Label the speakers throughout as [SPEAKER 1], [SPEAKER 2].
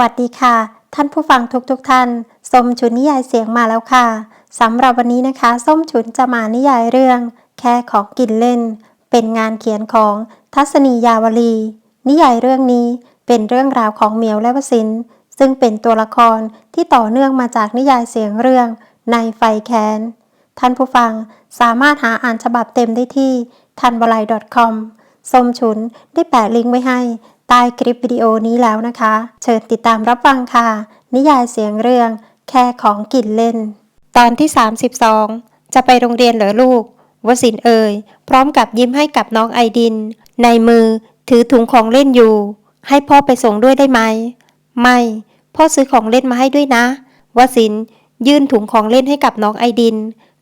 [SPEAKER 1] วัสดีค่ะ ท่านผู้ฟังทุกๆทท่านส้มฉุนนิยายเสียงมาแล้วค่ะสำหรับวันนี้นะคะส้มฉุนจะมานิยายเรื่อง แค่ของกินเล่น เป็นงานเขียนของทัศนียาวลี นิยายเรื่องนี้เป็นเรื่องราวของเหมียวและวสินซึ่งเป็นตัวละครที่ต่อเนื่องมาจากนิยายเสียงเรื่องในไฟแคนท่านผู้ฟังสามารถหาอ่านฉบับเต็มได้ที่ทันบลาย .com ส้มฉุนได้แปะลิงก์ไว้ให้ ใต้คลิปวิดีโอนี้แล้วนะคะ เชิญติดตามรับฟังค่ะ นิยายเสียงเรื่อง แค่ของกินเล่น ตอนที่ 32 จะไปโรงเรียนเหรอลูกวสินเอ่ยพร้อมกับยิ้มให้กับน้องไอดิน ในมือถือถุงของเล่นอยู่ ให้พ่อไปส่งด้วยได้ไหม ไม่ พ่อซื้อของเล่นมาให้ด้วยนะวสินยื่นถุงของเล่นให้กับน้องไอดิน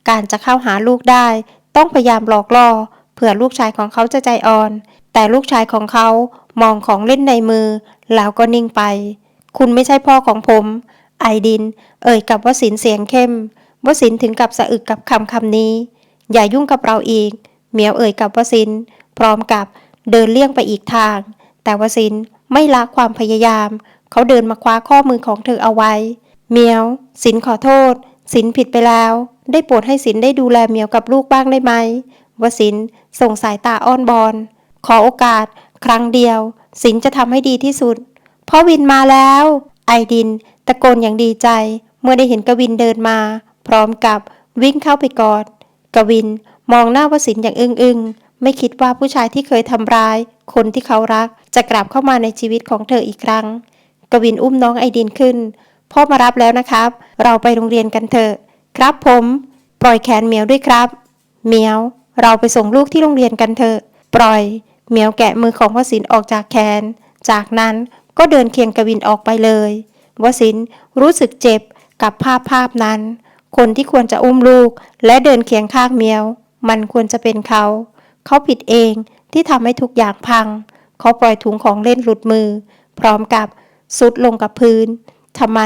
[SPEAKER 1] การจะเข้าหาลูกได้ ต้องพยายามหลอกล่อเผื่อลูกชายของเขาจะใจอ่อน แต่ลูกชายของเขามองของเล่นในมือ แล้วก็นิ่งไป คุณไม่ใช่พ่อของผม ไอดิน เอ่ยกับวสินเสียงเข้มวสินถึงกับสะอึกกับคำคำนี้ อย่ายุ่งกับเราอีกเหมียวเอ่ยกับวสิน พร้อมกับเดินเลี่ยงไปอีกทาง แต่วสินไม่ละความพยายาม เขาเดินมาคว้าข้อมือของเธอเอาไว้ เมียว สินขอโทษ สินผิดไปแล้ว ได้โปรดให้สินได้ดูแลเมียวกับลูกบ้างได้ไหมวสินส่งสายตาอ้อนบอน ขอโอกาส ครั้งเดียว สินจะทำให้ดีที่สุดพ่อวินมาแล้ว ไอดิน ตะโกนอย่างดีใจ เมื่อได้เห็นกวินเดินมา พร้อมกับวิ่งเข้าไปกอด กวินมองหน้าวสินอย่างอึ้งอึงๆไม่คิดว่าผู้ชายที่เคยทำร้าย คนที่เขารักจะกลับเข้ามาในชีวิตของเธออีกครั้ง กวินอุ้มน้องไอดินขึ้น พ่อมารับแล้วนะครับ เราไปโรงเรียนกันเถอะ ครับผม ปล่อยแขนเหมียวด้วยครับ เหมียว เราไปส่งลูกที่โรงเรียนกันเถอะ ปล่อย เหมียวแกะมือของวสินออกจากแขน จากนั้นก็เดินเคียงกวินออกไปเลยวสินรู้สึกเจ็บกับภาพภาพนั้น คนที่ควรจะอุ้มลูก และเดินเคียงข้างเมียว มันควรจะเป็นเขา เขาผิดเองที่ทำให้ทุกอย่างพัง เขาปล่อยถุงของเล่นหลุดมือ พร้อมกับซุดลงกับพื้นทำไม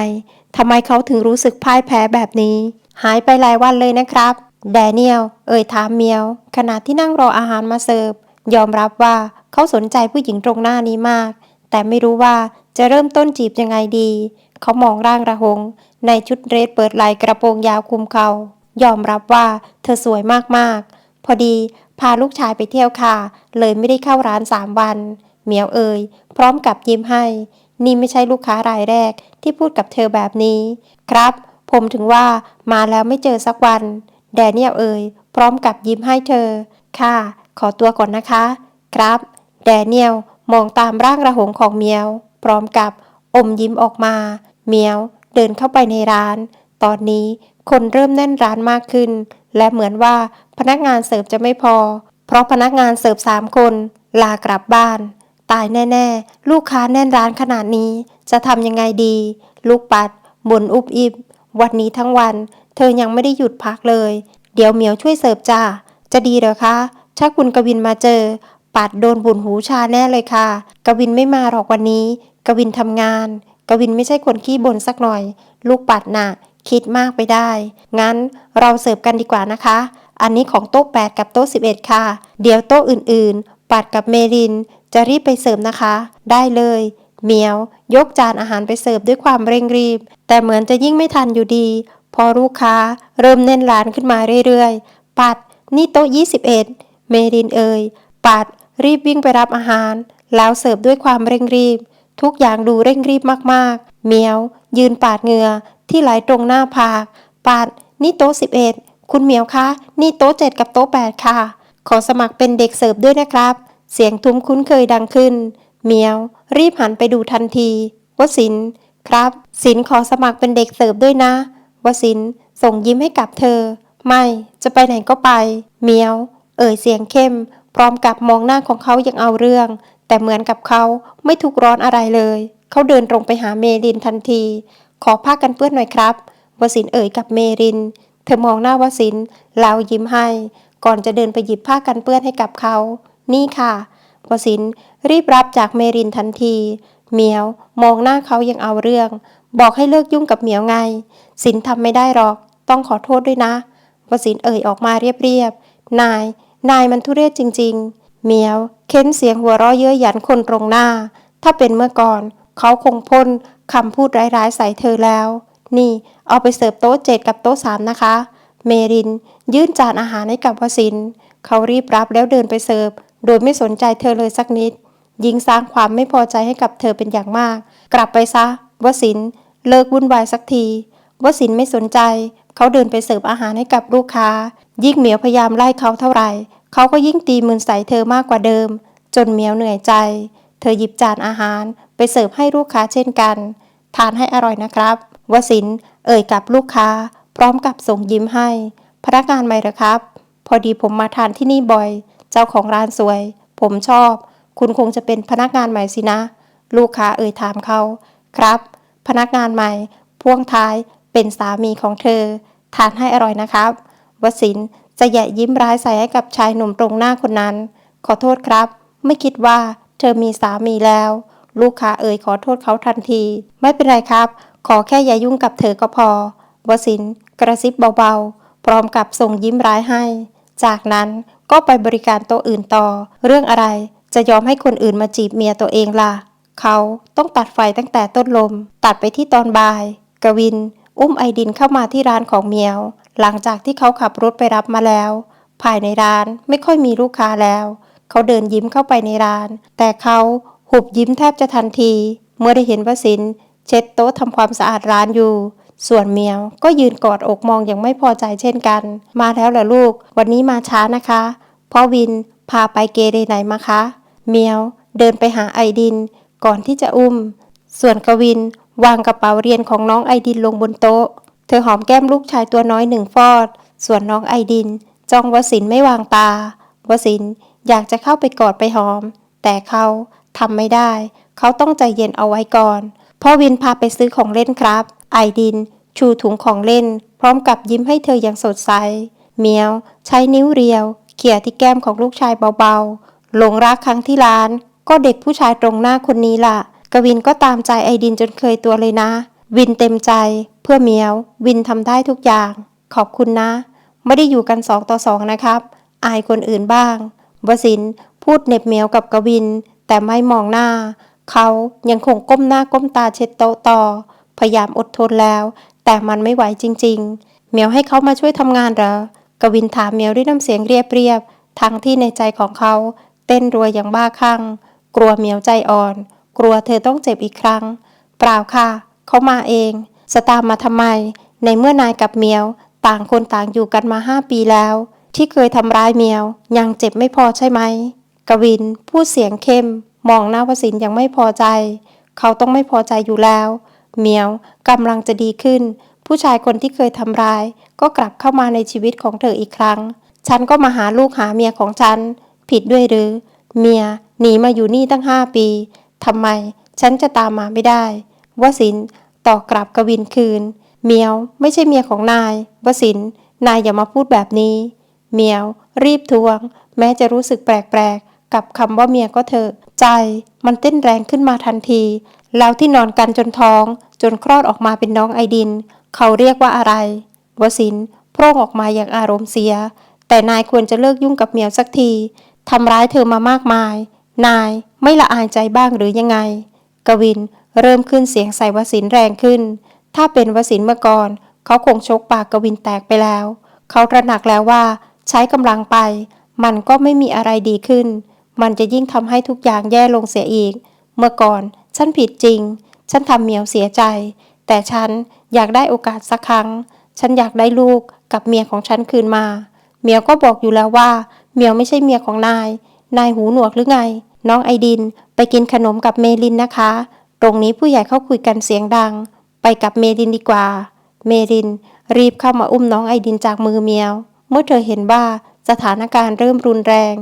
[SPEAKER 1] ทำไมเขาถึงรู้สึกพ่ายแพ้แบบนี้ หายไปหลายวันเลยนะครับ แดเนียล เอ่ยถามเมียว ขณะที่นั่งรออาหารมาเสิร์ฟ ยอมรับว่าเขาสนใจผู้หญิงตรงหน้านี้มาก แต่ไม่รู้ว่าจะเริ่มต้นจีบยังไงดี เขามองร่างระหง ในชุดเรสเปิดไหล่กระโปรงยาวคลุมเขา ยอมรับว่าเธอสวยมากๆ พอดีพาลูกชายไปเที่ยวค่ะ เลยไม่ได้เข้าร้านสามวัน เหมียวเอ่ยพร้อมกับยิ้มให้ นี่ไม่ใช่ลูกค้ารายแรกที่พูดกับเธอแบบนี้ ครับ ผมถึงว่ามาแล้วไม่เจอสักวัน แดเนียลเอ่ยพร้อมกับยิ้มให้เธอ ค่ะ ขอตัวก่อนนะคะ ครับ แดเนียลมองตามร่างระหงของเมียว พร้อมกับอมยิ้มออกมา เมียวเดินเข้าไปในร้าน ตอนนี้คนเริ่มแน่นร้านมากขึ้น และเหมือนว่าพนักงานเสิร์ฟจะไม่พอ เพราะพนักงานเสิร์ฟสามคน ลากลับบ้าน ตายแน่ ๆ ลูกค้าแน่นร้านขนาดนี้ จะทำยังไงดี ลูกปัดบ่นอุบอิบ วันนี้ทั้งวัน เธอยังไม่ได้หยุดพักเลย เดี๋ยวเหมียวช่วยเสิร์ฟจ้าจะดีเหรอคะ ถ้าคุณกวินมาเจอปัดโดนบุญหูชาแน่เลยค่ะ กวินไม่มาหรอกวันนี้ กวินทำงาน กวินไม่ใช่คนขี้บ่นสักหน่อย ลูกปัดน่ะ คิดมากไปได้ งั้นเราเสิร์ฟกันดีกว่านะคะ อันนี้ของโต๊ะ 8 กับโต๊ะ 11 ค่ะ เดี๋ยวโต๊ะอื่นๆ ปัดกับเมริน จะรีบไปเสิร์ฟนะคะ ได้เลยเหมียวยกจานอาหารไปเสิร์ฟด้วยความเร่งรีบ แต่เหมือนจะยิ่งไม่ทันอยู่ดี พอลูกค้าเริ่มแน่นร้านขึ้นมาเรื่อยๆ ปัดนี่โต๊ะ 21 เมรินเอ่ยปัด รีบวิ่งไปรับอาหาร แล้วเสิร์ฟด้วยความเร่งรีบ ทุกอย่างดูเร่งรีบมากๆ เมียว ยืนปาดเหงื่อที่ไหลตรงหน้าผากปัดนี่โต๊ะ11 คุณเหมียวคะ นี่โต๊ะ7กับโต๊ะ8ค่ะ ขอสมัครเป็นเด็กเสิร์ฟด้วยนะครับ เสียงทุ้มคุ้นเคยดังขึ้น เมียว รีบหันไปดูทันทีวสินครับ สินขอสมัครเป็นเด็กเสิร์ฟด้วยนะวสินส่งยิ้มให้กับเธอ ไม่ จะไปไหนก็ไป เมียว เอ่ยเสียงเข้ม พร้อมกับมองหน้าของเขาอย่างเอาเรื่อง แต่เหมือนกับเขาไม่ทุกร้อนอะไรเลย เขาเดินตรงไปหาเมรินทันที ขอผ้ากันเปื้อนหน่อยครับวสินเอ่ยกับเมริน เธอมองหน้าวสินแล้วยิ้มให้ ก่อนจะเดินไปหยิบผ้ากันเปื้อนให้กับเขา นี่ค่ะวสินรีบรับจากเมรินทันทีเหมียวมองหน้าเขายังเอาเรื่อง บอกให้เลิกยุ่งกับเหมียวไง สินทำไม่ได้หรอก ต้องขอโทษด้วยนะวสินเอ่ยออกมาเรียบๆนาย นายมันทุเรศจริง ๆ เมียว เค้นเสียงหัวเราะเย้ยหยันคนตรงหน้า ถ้าเป็นเมื่อก่อน เขาคงพ่นคำพูดร้ายๆใส่เธอแล้ว นี่ เอาไปเสิร์ฟโต๊ะเจ็ดกับโต๊ะสามนะคะ เมริน ยื่นจานอาหารให้กับวสิน เขารีบรับแล้วเดินไปเสิร์ฟ โดยไม่สนใจเธอเลยสักนิด ยิงสร้างความไม่พอใจให้กับเธอเป็นอย่างมาก กลับไปซะ วสิน เลิกวุ่นวายสักที วสินไม่สนใจ เขาเดินไปเสิร์ฟอาหารให้กับลูกค้ายิ่งเหมียวพยายามไล่เขาเท่าไหร่ เขาก็ยิ่งตีมือใส่เธอมากกว่าเดิม จนเมียวเหนื่อยใจ เธอหยิบจานอาหารไปเสิร์ฟให้ลูกค้าเช่นกัน ทานให้อร่อยนะครับวสินเอ่ยกับลูกค้า พร้อมกับส่งยิ้มให้ พนักงานใหม่หรอครับ พอดีผมมาทานที่นี่บ่อย เจ้าของร้านสวย ผมชอบ คุณคงจะเป็นพนักงานใหม่สินะ ลูกค้าเอ่ยถามเขา ครับ พนักงานใหม่ พ่วงท้ายเป็นสามีของเธอ ทานให้อร่อยนะครับวสิน จะแยะยิ้มร้ายใส่ให้กับชายหนุ่มตรงหน้าคนนั้น ขอโทษครับ ไม่คิดว่าเธอมีสามีแล้ว ลูกค้าเอ่ยขอโทษเขาทันที ไม่เป็นไรครับ ขอแค่อย่ายุ่งกับเธอก็พอวสินกระซิบเบาๆ พร้อมกับส่งยิ้มร้ายให้ จากนั้นก็ไปบริการโต๊ะอื่นต่อ เรื่องอะไรจะยอมให้คนอื่นมาจีบเมียตัวเองล่ะ เขาต้องตัดไฟตั้งแต่ต้นลม ตัดไปที่ตอนบ่าย กวิน อุ้มไอดินเข้ามาที่ร้านของเมียว หลังจากที่เขาขับรถไปรับมาแล้ว ภายในร้านไม่ค่อยมีลูกค้าแล้ว เขาเดินยิ้มเข้าไปในร้าน แต่เขาหุบยิ้มแทบจะทันที เมื่อได้เห็นวสินเช็ดโต๊ะทำความสะอาดร้านอยู่ ส่วนเมียวก็ยืนกอดอกมองอย่างไม่พอใจเช่นกัน มาแล้วเหรอลูก วันนี้มาช้านะคะพ่อวินพาไปเกเรไหนมาคะ เมียวเดินไปหาไอดิน ก่อนที่จะอุ้ม ส่วนกวินวางกระเป๋าเรียนของน้องไอดินลงบนโต๊ะ เธอหอมแก้มลูกชายตัวน้อยหนึ่งฟอด ส่วนน้องไอดิน จ้องวสินไม่วางตา วสินอยากจะเข้าไปกอดไปหอม แต่เขาทำไม่ได้ เขาต้องใจเย็นเอาไว้ก่อน พ่อวินพาไปซื้อของเล่นครับ ไอดิน ชูถุงของเล่น พร้อมกับยิ้มให้เธออย่างสดใส เมียวใช้นิ้วเรียว เขี่ยที่แก้มของลูกชายเบาๆ หลงรักครั้งที่ร้าน ก็เด็กผู้ชายตรงหน้าคนนี้ล่ะ กวินก็ตามใจไอดินจนเคยตัวเลยนะ วินเต็มใจ เพื่อเมียว วินทำได้ทุกอย่าง ขอบคุณนะ ไม่ได้อยู่กันสองต่อสองนะครับ อายคนอื่นบ้างวสินพูดเหน็บเมียวกับกวิน แต่ไม่มองหน้า เขายังคงก้มหน้าก้มตาเช็ดโต๊ะต่อ พยายามอดทนแล้ว แต่มันไม่ไหวจริง ๆ เมียวให้เขามาช่วยทำงานเหรอกวินถามเมียวด้วยน้ำเสียงเรียบๆทั้งที่ในใจของเขา เต้นรัวอย่างบ้าคลั่งกลัวเมียวใจอ่อน กลัวเธอต้องเจ็บอีกครั้ง เปล่าค่ะ เขามาเอง สตามมาทำไม ในเมื่อนายกับเมียว ต่างคนต่างอยู่กันมาห้าปีแล้ว ที่เคยทำร้ายเมียว ยังเจ็บไม่พอใช่ไหม กวินพูดเสียงเข้ม มองหน้าวสินยังไม่พอใจ เขาต้องไม่พอใจอยู่แล้ว เมียวกำลังจะดีขึ้น ผู้ชายคนที่เคยทำร้าย ก็กลับเข้ามาในชีวิตของเธออีกครั้ง ฉันก็มาหาลูกหาเมียของฉัน ผิดด้วยหรือ เมียหนีมาอยู่นี่ตั้งห้าปีทำไม ฉันจะตามมาไม่ได้วสิน ต่อกลับกวินคืน เมียวไม่ใช่เมียของนายวสินนายอย่ามาพูดแบบนี้ เมียว รีบทวง แม้จะรู้สึกแปลกๆ กับคำว่าเมียก็เถอะ ใจมันเต้นแรงขึ้นมาทันที แล้วที่นอนกันจนท้อง จนคลอดออกมาเป็นน้องไอดิน เขาเรียกว่าอะไร วสินโพร่งออกมาอย่างอารมณ์เสีย แต่นายควรจะเลิกยุ่งกับเมียวสักทีทำร้ายเธอมามากมาย นายไม่ละอายใจบ้างหรือยังไง กวิน เริ่มขึ้นเสียงใส่วสินแรงขึ้น ถ้าเป็นวสินเมื่อก่อน เขาคงชกปากกวินแตกไปแล้ว เขาตระหนักแล้วว่า ใช้กำลังไป มันก็ไม่มีอะไรดีขึ้น มันจะยิ่งทำให้ทุกอย่างแย่ลงเสียอีก เมื่อก่อน ฉันผิดจริง ฉันทำเมียวเสียใจ แต่ฉันอยากได้โอกาสสักครั้ง ฉันอยากได้ลูกกับเมียของฉันคืนมา เมียวก็บอกอยู่แล้วว่า เมียวไม่ใช่เมียของนาย นายหูหนวกหรือไง น้องไอดินไปกินขนมกับเมลินนะคะ ตรงนี้ผู้ใหญ่เขาคุยกันเสียงดัง ไปกับเมลินดีกว่า เมลิน รีบเข้ามาอุ้มน้องไอดินจากมือเมียว เมื่อเธอเห็นว่าสถานการณ์เริ่มรุนแรง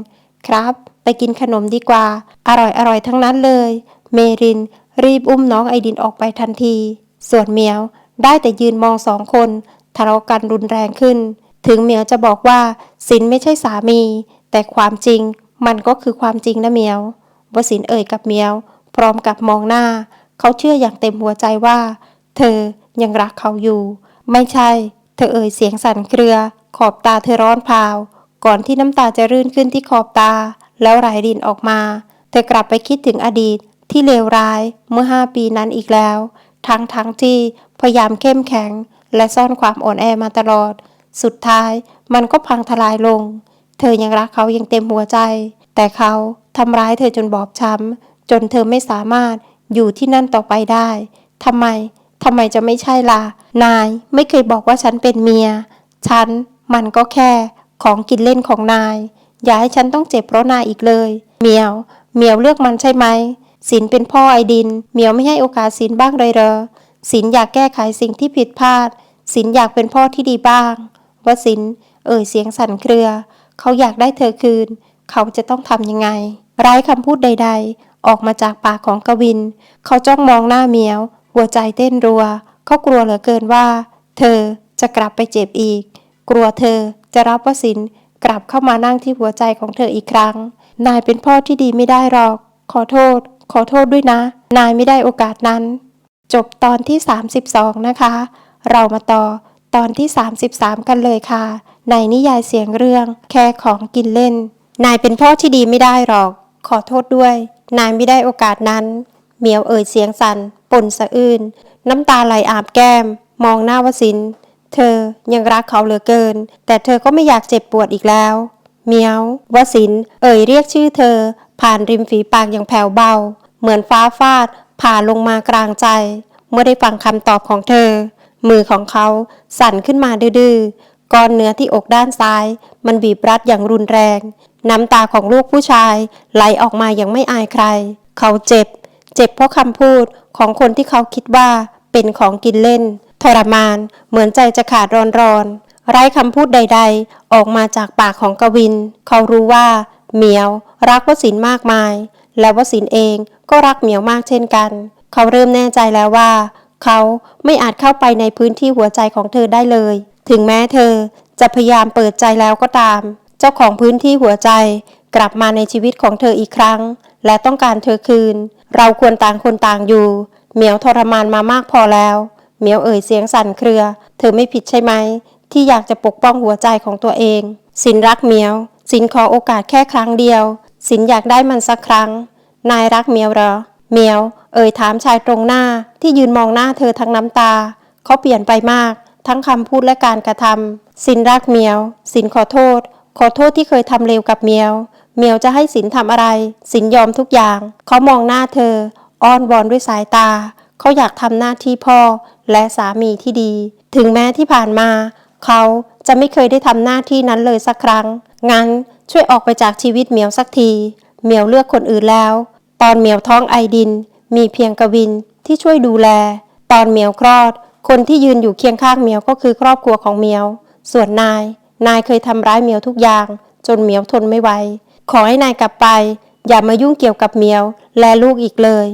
[SPEAKER 1] ครับ ไปกินขนมดีกว่า อร่อยอร่อยทั้งนั้นเลย เมริน รีบอุ้มน้องไอดินออกไปทันที ส่วนเมียวได้แต่ยืนมองสองคนทะเลาะกันรุนแรงขึ้น ถึงเมียวจะบอกว่าสินไม่ใช่สามี แต่ความจริงมันก็คือความจริงนะเมียววสินเอ่ยกับเมียว พร้อมกับมองหน้า เขาเชื่ออย่างเต็มหัวใจว่า เธอยังรักเขาอยู่ ไม่ใช่ เธอเอ่ยเสียงสั่นเครือ ขอบตาเธอร้อนพาว ก่อนที่น้ำตาจะรื่นขึ้นที่ขอบตา แล้วไหลรินออกมา เธอกลับไปคิดถึงอดีตที่เลวร้ายเมื่อห้าปีนั้นอีกแล้ว ทั้งทั้งที่พยายามเข้มแข็ง และซ่อนความอ่อนแอมาตลอด สุดท้ายมันก็พังทลายลง เธอยังรักเขาย่างเต็มหัวใจ แต่เขาทำร้ายเธอจนบอบช้ำ จนเธอไม่สามารถอยู่ที่นั่นต่อไปได้ทำไมทำไมจะไม่ใช่ล่ะ นายไม่เคยบอกว่าฉันเป็นเมีย ฉันมันก็แค่ของกินเล่นของนาย อย่าให้ฉันต้องเจ็บเพราะนายอีกเลย เมียว เมียวเลือกมันใช่ไหมสินเป็นพ่อไอดิน เมียวไม่ให้โอกาสสินบ้างเลยเหรอสินอยากแก้ไขสิ่งที่ผิดพลาดสินอยากเป็นพ่อที่ดีบ้างว่าสินเอ่ยเสียงสั่นเครือ เขาอยากได้เธอคืน เขาจะต้องทำยังไงไร้คำพูดใด ๆ ออกมาจากปากของกวิน เขาจ้องมองหน้าเมียว หัวใจเต้นรัว เขากลัวเหลือเกินว่า เธอจะกลับไปเจ็บอีก กลัวเธอจะรับวสินกลับเข้ามานั่งที่หัวใจของเธออีกครั้ง นายเป็นพ่อที่ดีไม่ได้หรอก ขอโทษ ขอโทษด้วยนะ นายไม่ได้โอกาสนั้น จบตอนที่ 32 นะคะ เรามาต่อตอนที่ 33 กันเลยค่ะ ในนิยายเสียงเรื่อง แค่ของกินเล่น นายเป็นพ่อที่ดีไม่ได้หรอก ขอโทษด้วย นายไม่ได้โอกาสนั้น เหมียวเอ่ยเสียงสัน่นปนสะอื้นน้ำตาไหลอาบแก้ม มองหน้าวสิน เธอยังรักเขาเหลือเกิน แต่เธอก็ไม่อยากเจ็บปวดอีกแล้ว เมียว วสิน เอ่ยเรียกชื่อเธอ ผ่านริมฝีปากอย่างแผ่วเบา เหมือนฟ้าฟาด ผ่าลงมากลางใจ เมื่อได้ฟังคำตอบของเธอ มือของเขาสั่นขึ้นมาดื้อก้อนเนื้อที่อกด้านซ้าย มันบีบรัดอย่างรุนแรง น้ำตาของลูกผู้ชายไหลออกมาอย่างไม่อายใคร เขาเจ็บ เจ็บเพราะคำพูดของคนที่เขาคิดว่าเป็นของกินเล่น ทรมานเหมือนใจจะขาดร้อนๆไร้คำพูดใด ๆ ออกมาจากปากของกวิน เขารู้ว่าเหมียวรักวสินมากมาย และวสินเองก็รักเหมียวมากเช่นกัน เขาเริ่มแน่ใจแล้วว่า เขาไม่อาจเข้าไปในพื้นที่หัวใจของเธอได้เลย ถึงแม้เธอจะพยายามเปิดใจแล้วก็ตาม เจ้าของพื้นที่หัวใจกลับมาในชีวิตของเธออีกครั้ง และต้องการเธอคืน เราควรต่างคนต่างอยู่ เหมียวทรมานมามากพอแล้ว เหมียวเอ่ยเสียงสั่นเครือ เธอไม่ผิดใช่ไหม ที่อยากจะปกป้องหัวใจของตัวเอง สินรักเหมียว สินขอโอกาสแค่ครั้งเดียว สินอยากได้มันสักครั้ง นายรักเหมียวเหรอเหมียว เอ่ยถามชายตรงหน้าที่ยืนมองหน้าเธอทั้งน้ำตา เขาเปลี่ยนไปมาก ทั้งคำพูดและการกระทำสินรักเหมียว สินขอโทษ ขอโทษที่เคยทำเลวกับเมียว เมียวจะให้สินทำอะไร สินยอมทุกอย่าง เขามองหน้าเธอ อ้อนวอนด้วยสายตา เขาอยากทำหน้าที่พ่อและสามีที่ดี ถึงแม้ที่ผ่านมา เขาจะไม่เคยได้ทำหน้าที่นั้นเลยสักครั้ง งั้นช่วยออกไปจากชีวิตเมียวสักที เมียวเลือกคนอื่นแล้ว ตอนเมียวท้องไอดิน มีเพียงกวินที่ช่วยดูแล ตอนเมียวคลอด คนที่ยืนอยู่เคียงข้างเมียวก็คือครอบครัวของเมียว ส่วนนาย นายเคยทำร้ายเมียวทุกอย่าง จนเมียวทนไม่ไหว ขอให้นายกลับไป อย่ามายุ่งเกี่ยวกับเมียว และลูกอีกเลย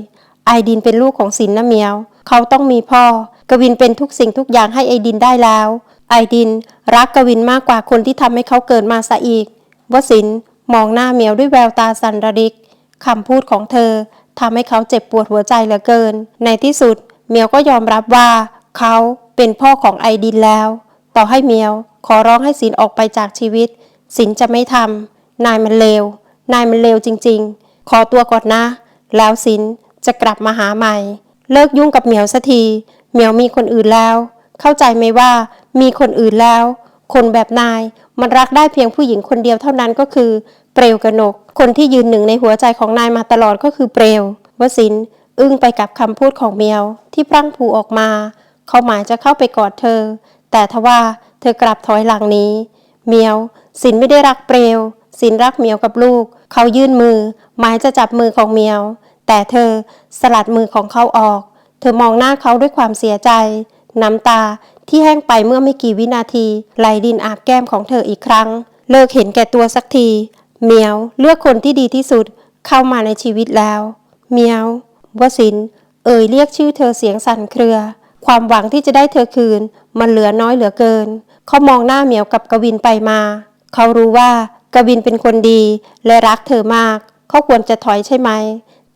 [SPEAKER 1] ไอดินเป็นลูกของสินนะเมียว เขาต้องมีพ่อ กวินเป็นทุกสิ่งทุกอย่างให้ไอดินได้แล้ว ไอดินรักกวินมากกว่าคนที่ทำให้เขาเกิดมาซะอีกวสินมองหน้าเมียวด้วยแววตาสันระริกคำพูดของเธอทำให้เขาเจ็บปวดหัวใจเหลือเกิน ในที่สุดเมียวก็ยอมรับว่า เขาเป็นพ่อของไอดินแล้ว ต่อให้เมียว ขอร้องให้สินออกไปจากชีวิต สินจะไม่ทำนายมันเลว นายมันเลวจริง ๆ ขอตัวก่อนนะ แล้วสินจะกลับมาหาใหม่ เลิกยุ่งกับเหมียวสักทีเหมียวมีคนอื่นแล้ว เข้าใจไหมว่ามีคนอื่นแล้ว คนแบบนายมันรักได้เพียงผู้หญิงคนเดียวเท่านั้นก็คือ เปลวกนก คนที่ยืนหนึ่งในหัวใจของนายมาตลอดก็คือเปลววสินอึ้งไปกับคำพูดของเมียวที่พรั่งพรูออกมา เขาหมายจะเข้าไปกอดเธอ แต่ทว่า เธอกลับถอยหลังนี้เมียวสินไม่ได้รักเปลวสินรักเมียวกับลูก เขายื่นมือ หมายจะจับมือของเมียว แต่เธอสลัดมือของเขาออก เธอมองหน้าเขาด้วยความเสียใจ น้ำตาที่แห้งไปเมื่อไม่กี่วินาที ไหลดินอาบแก้มของเธออีกครั้ง เลิกเห็นแก่ตัวสักที เมียวเลือกคนที่ดีที่สุดเข้ามาในชีวิตแล้ว เมียววสิน เอ่ยเรียกชื่อเธอเสียงสั่นเครือ ความหวังที่จะได้เธอคืน มันเหลือน้อยเหลือเกิน เขามองหน้าเหมียวกับกวินไปมา เขารู้ว่ากวินเป็นคนดีและรักเธอมาก เขาควรจะถอยใช่ไหม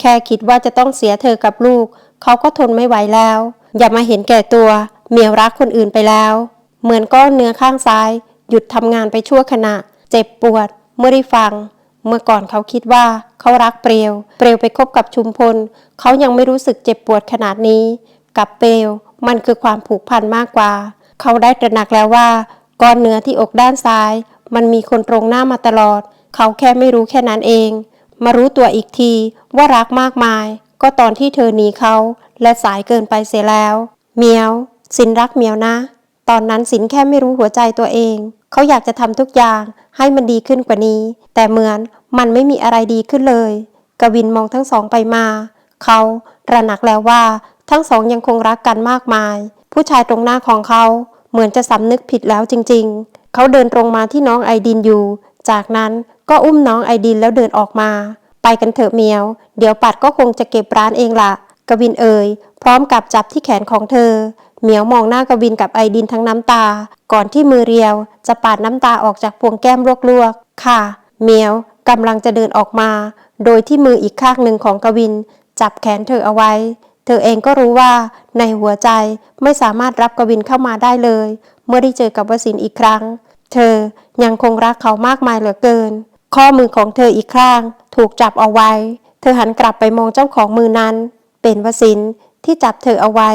[SPEAKER 1] แค่คิดว่าจะต้องเสียเธอกับลูก เขาก็ทนไม่ไหวแล้ว อย่ามาเห็นแก่ตัวเมียวรักคนอื่นไปแล้ว เหมือนก้อนเนื้อข้างซ้าย หยุดทำงานไปชั่วขณะ เจ็บปวด เมื่อได้ฟัง เมื่อก่อนเขาคิดว่าเขารักเปรียว เปรียวไปคบกับชุมพล เขายังไม่รู้สึกเจ็บปวดขนาดนี้ กับเปลวมันคือความผูกพันมากกว่า เขาได้ตระหนักแล้วว่า ก้อนเนื้อที่อกด้านซ้าย มันมีคนตรงหน้ามาตลอด เขาแค่ไม่รู้แค่นั้นเอง มารู้ตัวอีกทีว่ารักมากมาย ก็ตอนที่เธอหนีเขา และสายเกินไปเสียแล้วเมียว สินรักเมียวนะ ตอนนั้นสินแค่ไม่รู้หัวใจตัวเอง เขาอยากจะทำทุกอย่างให้มันดีขึ้นกว่านี้ แต่เหมือนมันไม่มีอะไรดีขึ้นเลย กวินมองทั้งสองไปมา เขาระหนักแล้วว่าทั้งสองยังคงรักกันมากมาย ผู้ชายตรงหน้าของเขา เหมือนจะสำนึกผิดแล้วจริงๆ เขาเดินตรงมาที่น้องไอดินอยู่ จากนั้นก็อุ้มน้องไอดินแล้วเดินออกมา ไปกันเถอะเมียว เดี๋ยวปัดก็คงจะเก็บร้านเองละกวินเอ่ย พร้อมกับจับที่แขนของเธอ เหมียวมองหน้ากวินกับไอดินทั้งน้ำตา ก่อนที่มือเรียว จะปาดน้ำตาออกจากพวงแก้มลวกๆ ค่ะเหมียวกำลังจะเดินออกมา โดยที่มืออีกข้างหนึ่งของกวิน จับแขนเธอเอาไว้ เธอเองก็รู้ว่าในหัวใจไม่สามารถรับกวินเข้ามาได้เลย เมื่อได้เจอกับวสินอีกครั้ง เธอยังคงรักเขามากมายเหลือเกิน ข้อมือของเธออีกข้าง ถูกจับเอาไว้ เธอหันกลับไปมองเจ้าของมือนั้น เป็นวสินที่จับเธอเอาไว้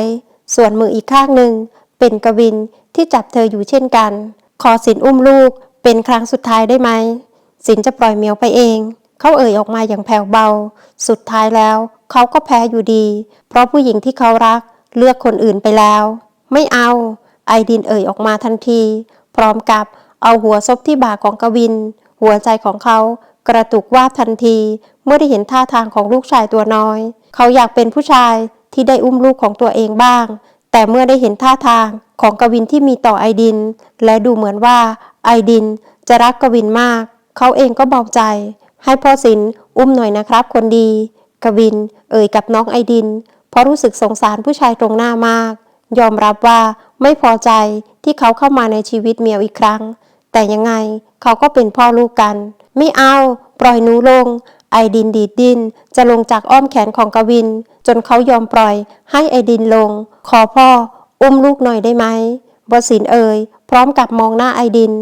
[SPEAKER 1] ส่วนมืออีกข้างหนึ่ง เป็นกวินที่จับเธออยู่เช่นกัน ขอสินอุ้มลูกเป็นครั้งสุดท้ายได้ไหมสินจะปล่อยเมียวไปเอง เขาเอ่ยออกมาอย่างแผ่วเบา สุดท้ายแล้ว เขาก็แพ้อยู่ดี เพราะผู้หญิงที่เขารักเลือกคนอื่นไปแล้ว ไม่เอา ไอดินเอ่ยออกมาทันที พร้อมกับเอาหัวซบที่บ่าของกวิน หัวใจของเขากระตุกวาบทันที เมื่อได้เห็นท่าทางของลูกชายตัวน้อย เขาอยากเป็นผู้ชายที่ได้อุ้มลูกของตัวเองบ้าง แต่เมื่อได้เห็นท่าทางของกวินที่มีต่อไอดิน และดูเหมือนว่าไอดินจะรักกวินมาก เขาเองก็เบาใจ ให้พ่อสินอุ้มหน่อยนะครับ คนดี กวิน เอ่ยกับน้องไอดิน เพราะรู้สึกสงสารผู้ชายตรงหน้ามาก ยอมรับว่าไม่พอใจที่เขาเข้ามาในชีวิตเมียวอีกครั้ง แต่ยังไงเขาก็เป็นพ่อลูกกัน ไม่เอา ปล่อยหนูลง ไอดินดีดดิน จะลงจากอ้อมแขนของกวิน จนเขายอมปล่อย ให้ไอดินลง ขอพ่อ อุ้มลูกหน่อยได้ไหมบสินเอ่ยพร้อมกับมองหน้าไอดิน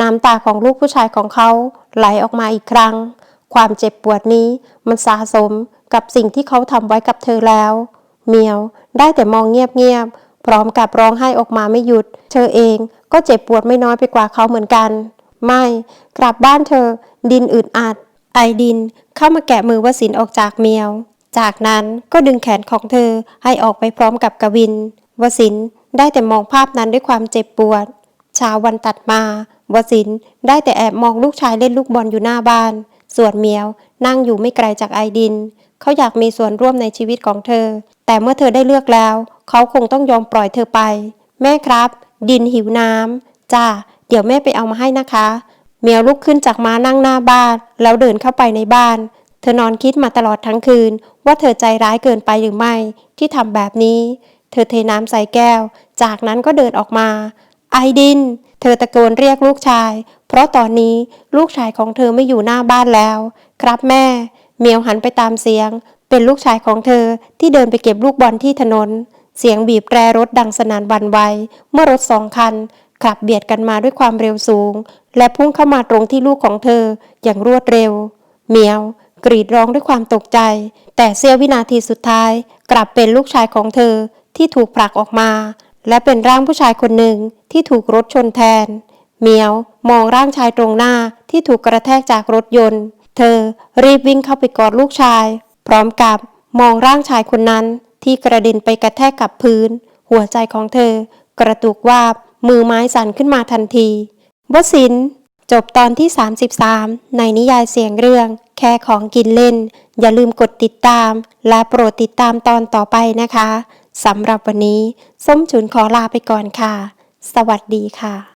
[SPEAKER 1] น้ำตาของลูกผู้ชายของเขาไหลออกมาอีกครั้ง ความเจ็บปวดนี้มันสะสมกับสิ่งที่เขาทำไว้กับเธอแล้ว เมียวได้แต่มองเงียบๆพร้อมกับร้องไห้ออกมาไม่หยุด เธอเองก็เจ็บปวดไม่น้อยไปกว่าเขาเหมือนกัน ไม่กลับบ้านเธอ ดินอึดอัด ไอดินเข้ามาแกะมือวสินออกจากเมียว จากนั้นก็ดึงแขนของเธอให้ออกไปพร้อมกับกวิน วสินได้แต่มองภาพนั้นด้วยความเจ็บปวดเช้าวันตัดมาวสินได้แต่แอบมองลูกชายเล่นลูกบอลอยู่หน้าบ้าน ส่วนเมียวนั่งอยู่ไม่ไกลจากไอดิน เขาอยากมีส่วนร่วมในชีวิตของเธอ แต่เมื่อเธอได้เลือกแล้ว เขาคงต้องยอมปล่อยเธอไป แม่ครับ ดินหิวน้ำจ้าเดี๋ยวแม่ไปเอามาให้นะคะ เมียวลุกขึ้นจากม้านั่งหน้าบ้าน แล้วเดินเข้าไปในบ้าน เธอนอนคิดมาตลอดทั้งคืน ว่าเธอใจร้ายเกินไปหรือไม่ ที่ทำแบบนี้ เธอเทน้ำใส่แก้ว จากนั้นก็เดินออกมา ไอดิน เธอตะโกนเรียกลูกชาย เพราะตอนนี้ลูกชายของเธอไม่อยู่หน้าบ้านแล้ว ครับแม่ เมียวหันไปตามเสียง เป็นลูกชายของเธอที่เดินไปเก็บลูกบอลที่ถนน เสียงบีบแตรรถดังสนั่นวันไวเมื่อรถสองคันขับเบียดกันมาด้วยความเร็วสูง และพุ่งเข้ามาตรงที่ลูกของเธออย่างรวดเร็ว เมียว กรีดร้องด้วยความตกใจ แต่เสี้ยววินาทีสุดท้าย กลับเป็นลูกชายของเธอที่ถูกผลักออกมา และเป็นร่างผู้ชายคนหนึ่งที่ถูกรถชนแทน เมียว มองร่างชายตรงหน้าที่ถูกกระแทกจากรถยนต์ เธอรีบวิ่งเข้าไปกอดลูกชาย พร้อมกับมองร่างชายคนนั้นที่กระเด็นไปกระแทกกับพื้น หัวใจของเธอกระตุกวาบมือไม้สั่นขึ้นมาทันทีวสินจบตอนที่ 33 ในนิยายเสียงเรื่อง แค่ของกินเล่น อย่าลืมกดติดตาม และโปรดติดตามตอนต่อไปนะคะสำหรับวันนี้ ส้มฉุนขอลาไปก่อนค่ะ สวัสดีค่ะ